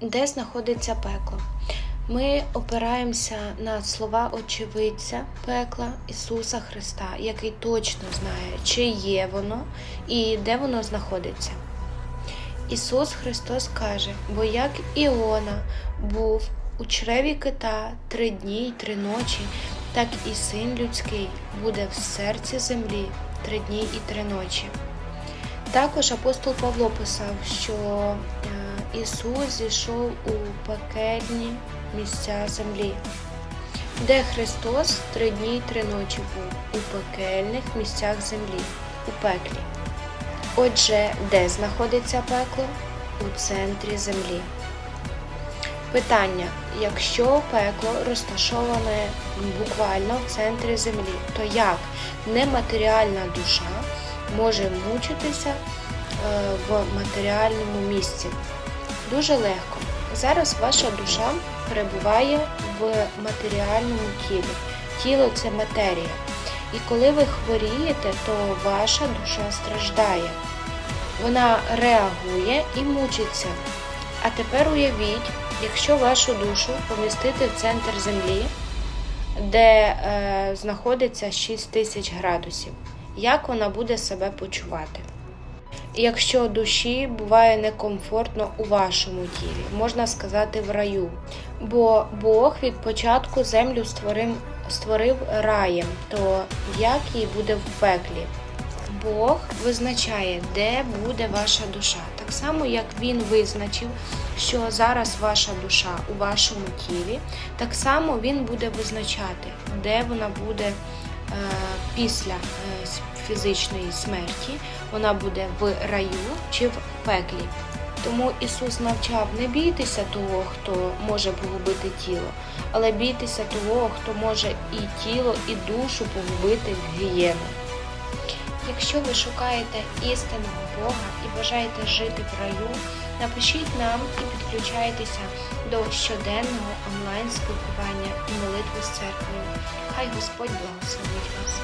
Де знаходиться пекло? Ми опираємося на слова очевидця пекла Ісуса Христа, який точно знає, чи є воно і де воно знаходиться. Ісус Христос каже: бо як Іона був у чреві кита три дні й три ночі, так і син людський буде в серці землі три дні і три ночі. Також апостол Павло писав, що е, Ісус зійшов у пекельні місця землі, де Христос три дні й три ночі був у пекельних місцях землі, у пеклі. Отже, де знаходиться пекло? У центрі землі. Питання: якщо пекло розташоване буквально в центрі землі, то як нематеріальна душа може мучитися е, в матеріальному місці? Дуже легко. Зараз ваша душа перебуває в матеріальному тілі. Тіло це матерія. І коли ви хворієте, то ваша душа страждає. Вона реагує і мучиться. А тепер уявіть, якщо вашу душу помістити в центр землі, де е, знаходиться 6 тисяч градусів, як вона буде себе почувати? Якщо душі буває некомфортно у вашому тілі, можна сказати в раю. Бо Бог від початку землю створив, створив раєм, то як їй буде в пеклі? Бог визначає, де буде ваша душа. Так само, як Він визначив, що зараз ваша душа у вашому тілі, так само Він буде визначати, де вона буде після е, фізичної смерті, вона буде в раю чи в пеклі. Тому Ісус навчав не бійтеся того, хто може погубити тіло, але бійтеся того, хто може і тіло, і душу погубити в гієну. Якщо ви шукаєте істинного Бога і бажаєте жити в раю, напишіть нам і підключайтеся до щоденного онлайн спілкування і молитви з церквою. Хай Господь благословить вас.